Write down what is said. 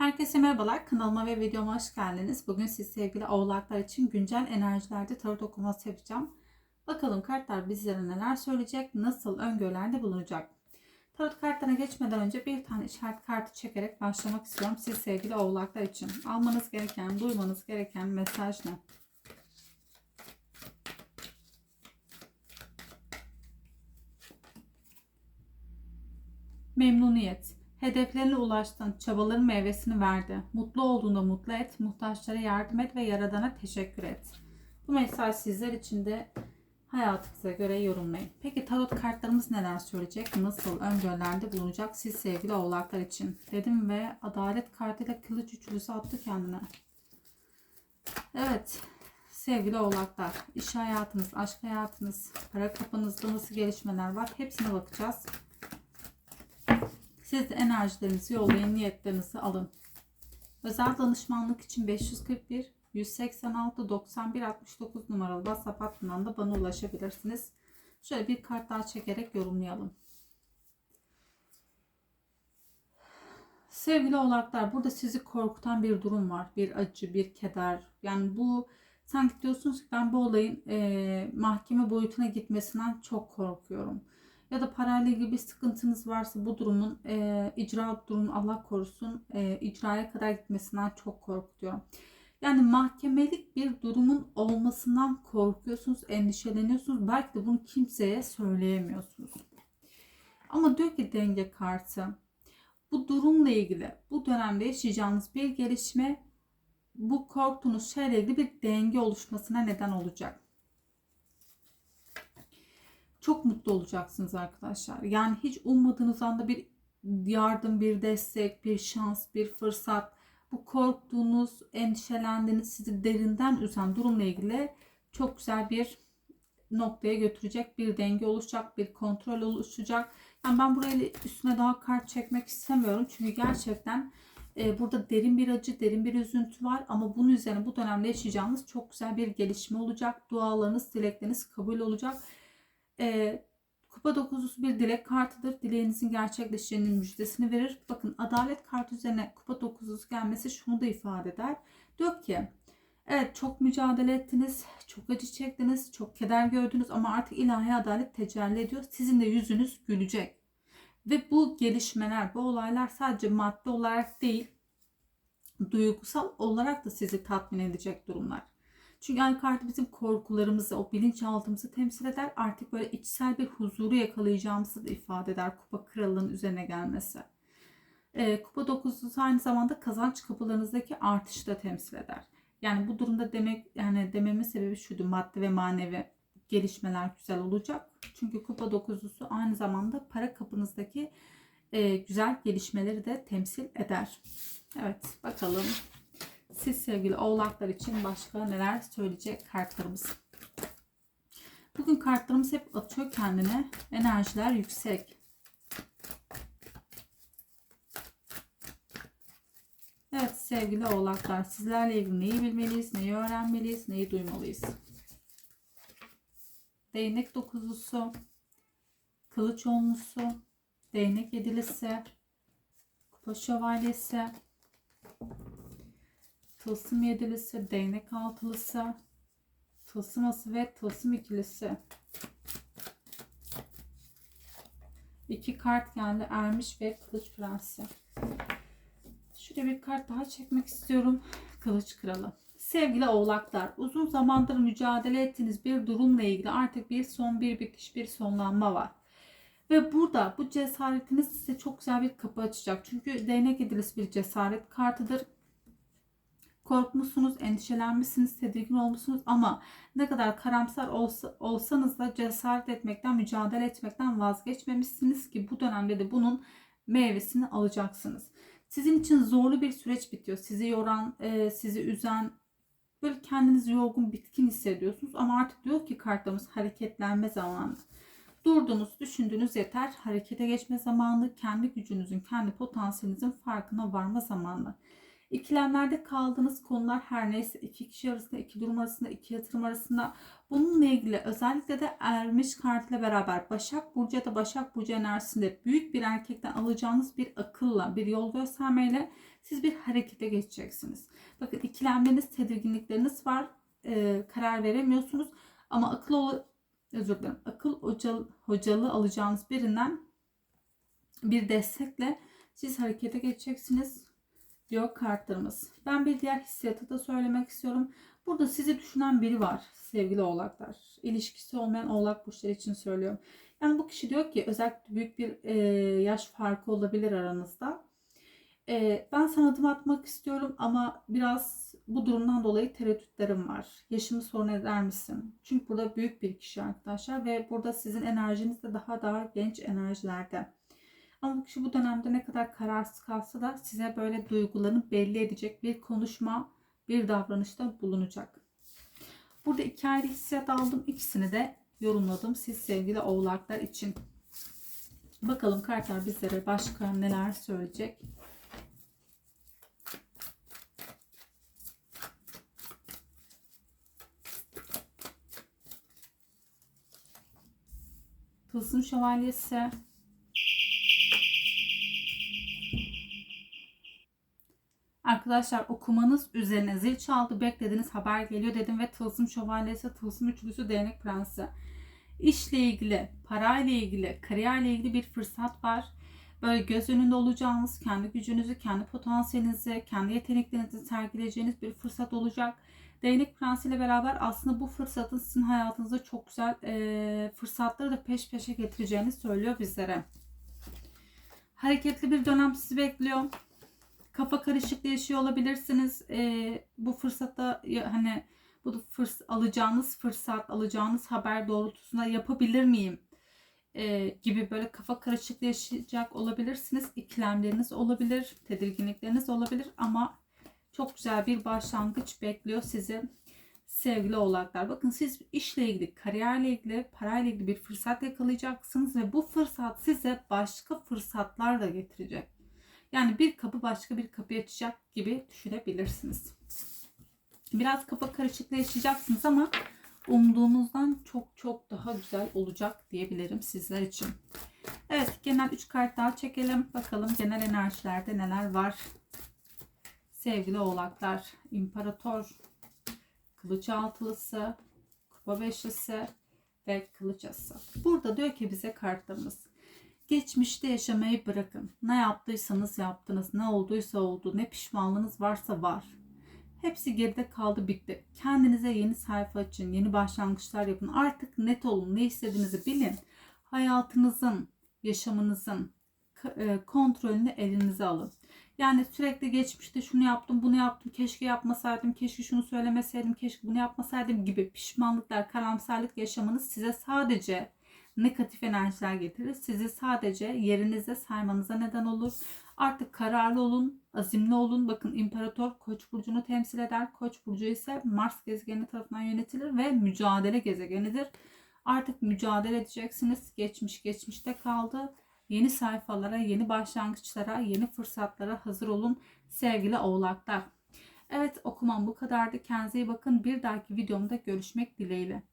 Herkese merhabalar. Kanalıma ve videoma hoş geldiniz. Bugün siz sevgili oğlaklar için güncel enerjilerde tarot okuması yapacağım. Bakalım kartlar bizlere neler söyleyecek, nasıl öngörülerde bulunacak. Tarot kartlarına geçmeden önce bir tane işaret kartı çekerek başlamak istiyorum. Siz sevgili oğlaklar için almanız gereken, duymanız gereken mesaj ne? Memnuniyet. Hedeflerine ulaştın, çabaların meyvesini verdi. Mutlu olduğunda mutlu et, muhtaçlara yardım et ve Yaradan'a teşekkür et. Bu mesaj sizler için de hayatınıza göre yorumlayın. Peki tarot kartlarımız neler söyleyecek? Nasıl öngörülerde bulunacak siz sevgili oğlaklar için? Dedim ve adalet kartıyla kılıç üçlüsü attı kendine. Evet sevgili oğlaklar iş hayatınız, aşk hayatınız, para kapınızda nasıl gelişmeler var hepsine bakacağız. Siz enerjilerinizi yollayın, niyetlerinizi alın. Özel danışmanlık için 541 186 91 69 numaralı WhatsApp hattından da bana ulaşabilirsiniz. Şöyle bir kart daha çekerek yorumlayalım. Sevgili oğlaklar burada sizi korkutan bir durum var. Bir acı, bir keder. Yani bu sanki diyorsunuz ki ben bu olayın e, mahkeme boyutuna gitmesinden çok korkuyorum ya da parayla ilgili bir sıkıntınız varsa bu durumun e, icra durumu Allah korusun e, icraya kadar gitmesinden çok korkutuyorum. Yani mahkemelik bir durumun olmasından korkuyorsunuz, endişeleniyorsunuz. Belki de bunu kimseye söyleyemiyorsunuz. Ama diyor ki denge kartı. Bu durumla ilgili bu dönemde yaşayacağınız bir gelişme bu korktuğunuz şeyle ilgili bir denge oluşmasına neden olacak çok mutlu olacaksınız arkadaşlar. Yani hiç ummadığınız anda bir yardım, bir destek, bir şans, bir fırsat, bu korktuğunuz, endişelendiğiniz, sizi derinden üzen durumla ilgili çok güzel bir noktaya götürecek bir denge oluşacak, bir kontrol oluşacak. Yani ben buraya üstüne daha kart çekmek istemiyorum. Çünkü gerçekten e, burada derin bir acı, derin bir üzüntü var. Ama bunun üzerine bu dönemde yaşayacağınız çok güzel bir gelişme olacak. Dualarınız, dilekleriniz kabul olacak e, kupa dokuzusu bir dilek kartıdır. Dileğinizin gerçekleşeceğinin müjdesini verir. Bakın adalet kartı üzerine kupa dokuzusu gelmesi şunu da ifade eder. Diyor ki evet çok mücadele ettiniz, çok acı çektiniz, çok keder gördünüz ama artık ilahi adalet tecelli ediyor. Sizin de yüzünüz gülecek. Ve bu gelişmeler, bu olaylar sadece madde olarak değil, duygusal olarak da sizi tatmin edecek durumlar. Çünkü ay kartı bizim korkularımızı, o bilinçaltımızı temsil eder. Artık böyle içsel bir huzuru yakalayacağımızı da ifade eder kupa kralının üzerine gelmesi. E, kupa dokuzusu aynı zamanda kazanç kapılarınızdaki artışı da temsil eder. Yani bu durumda demek yani dememin sebebi şuydu madde ve manevi gelişmeler güzel olacak. Çünkü kupa dokuzusu aynı zamanda para kapınızdaki e, güzel gelişmeleri de temsil eder. Evet bakalım siz sevgili oğlaklar için başka neler söyleyecek kartlarımız. Bugün kartlarımız hep atıyor kendine. Enerjiler yüksek. Evet sevgili oğlaklar sizlerle ilgili neyi bilmeliyiz, neyi öğrenmeliyiz, neyi duymalıyız. Değnek dokuzlusu, kılıç onlusu, değnek yedilisi, kupa şövalyesi, tılsım yedilisi, değnek altılısı, tılsım ası ve tılsım ikilisi. İki kart geldi. Ermiş ve Kılıç Prensi. Şuraya bir kart daha çekmek istiyorum. Kılıç Kralı. Sevgili oğlaklar, uzun zamandır mücadele ettiğiniz bir durumla ilgili artık bir son, bir bitiş, bir sonlanma var. Ve burada bu cesaretiniz size çok güzel bir kapı açacak. Çünkü değnek edilisi bir cesaret kartıdır korkmuşsunuz, endişelenmişsiniz, tedirgin olmuşsunuz ama ne kadar karamsar olsa, olsanız da cesaret etmekten, mücadele etmekten vazgeçmemişsiniz ki bu dönemde de bunun meyvesini alacaksınız. Sizin için zorlu bir süreç bitiyor. Sizi yoran, e, sizi üzen, böyle kendinizi yorgun, bitkin hissediyorsunuz ama artık diyor ki kartlarımız hareketlenme zamanı. Durdunuz, düşündünüz yeter. Harekete geçme zamanı, kendi gücünüzün, kendi potansiyelinizin farkına varma zamanı İkilemlerde kaldığınız konular her neyse iki kişi arasında, iki durum arasında, iki yatırım arasında bununla ilgili özellikle de ermiş kartıyla beraber Başak Burcu ya da Başak Burcu enerjisinde büyük bir erkekten alacağınız bir akılla, bir yol göstermeyle siz bir harekete geçeceksiniz. Bakın ikilemleriniz, tedirginlikleriniz var. Ee, karar veremiyorsunuz. Ama akıl özür dilerim. Akıl hocalı, hocalı alacağınız birinden bir destekle siz harekete geçeceksiniz diyor kartlarımız. Ben bir diğer hissiyatı da söylemek istiyorum. Burada sizi düşünen biri var sevgili oğlaklar. İlişkisi olmayan oğlak burçları için söylüyorum. Yani bu kişi diyor ki özellikle büyük bir e, yaş farkı olabilir aranızda. E, ben sana adım atmak istiyorum ama biraz bu durumdan dolayı tereddütlerim var. Yaşımı sorun eder misin? Çünkü burada büyük bir kişi arkadaşlar ve burada sizin enerjiniz de daha daha genç enerjilerde. Ama kişi bu dönemde ne kadar kararsız kalsa da size böyle duygularını belli edecek bir konuşma, bir davranışta bulunacak. Burada iki ayrı hissiyat aldım. İkisini de yorumladım siz sevgili oğlaklar için. Bakalım kartlar bizlere başka neler söyleyecek. Tılsım şövalyesi. Arkadaşlar okumanız üzerine zil çaldı. Beklediğiniz haber geliyor dedim ve tılsım şövalyesi, tılsım üçlüsü, değnek prensi. İşle ilgili, parayla ilgili, kariyerle ilgili bir fırsat var. Böyle göz önünde olacağınız, kendi gücünüzü, kendi potansiyelinizi, kendi yeteneklerinizi sergileyeceğiniz bir fırsat olacak. Değnek Prensi ile beraber aslında bu fırsatın sizin hayatınızda çok güzel e, fırsatları da peş peşe getireceğini söylüyor bizlere. Hareketli bir dönem sizi bekliyor. Kafa karışıklığı yaşıyor olabilirsiniz. E, bu fırsatta hani bu fırs alacağınız fırsat, alacağınız haber doğrultusunda yapabilir miyim? E, gibi böyle kafa karışıklığı yaşayacak olabilirsiniz. İkilemleriniz olabilir, tedirginlikleriniz olabilir ama çok güzel bir başlangıç bekliyor sizi sevgili oğlaklar. Bakın siz işle ilgili, kariyerle ilgili, parayla ilgili bir fırsat yakalayacaksınız ve bu fırsat size başka fırsatlar da getirecek. Yani bir kapı başka bir kapı açacak gibi düşünebilirsiniz. Biraz kafa karışıklığı yaşayacaksınız ama umduğunuzdan çok çok daha güzel olacak diyebilirim sizler için. Evet genel 3 kart daha çekelim. Bakalım genel enerjilerde neler var. Sevgili oğlaklar, imparator, kılıç altılısı, kupa beşlisi ve kılıç ası. Burada diyor ki bize kartlarımız. Geçmişte yaşamayı bırakın. Ne yaptıysanız yaptınız, ne olduysa oldu, ne pişmanlığınız varsa var. Hepsi geride kaldı bitti. Kendinize yeni sayfa açın, yeni başlangıçlar yapın. Artık net olun, ne istediğinizi bilin. Hayatınızın, yaşamınızın e, kontrolünü elinize alın. Yani sürekli geçmişte şunu yaptım, bunu yaptım, keşke yapmasaydım, keşke şunu söylemeseydim, keşke bunu yapmasaydım gibi pişmanlıklar, karamsarlık yaşamanız size sadece negatif enerjiler getirir. Sizi sadece yerinize saymanıza neden olur. Artık kararlı olun, azimli olun. Bakın imparator Koç burcunu temsil eder. Koç burcu ise Mars gezegeni tarafından yönetilir ve mücadele gezegenidir. Artık mücadele edeceksiniz. Geçmiş geçmişte kaldı. Yeni sayfalara, yeni başlangıçlara, yeni fırsatlara hazır olun sevgili oğlaklar. Evet okumam bu kadardı. Kendinize iyi bakın. Bir dahaki videomda görüşmek dileğiyle.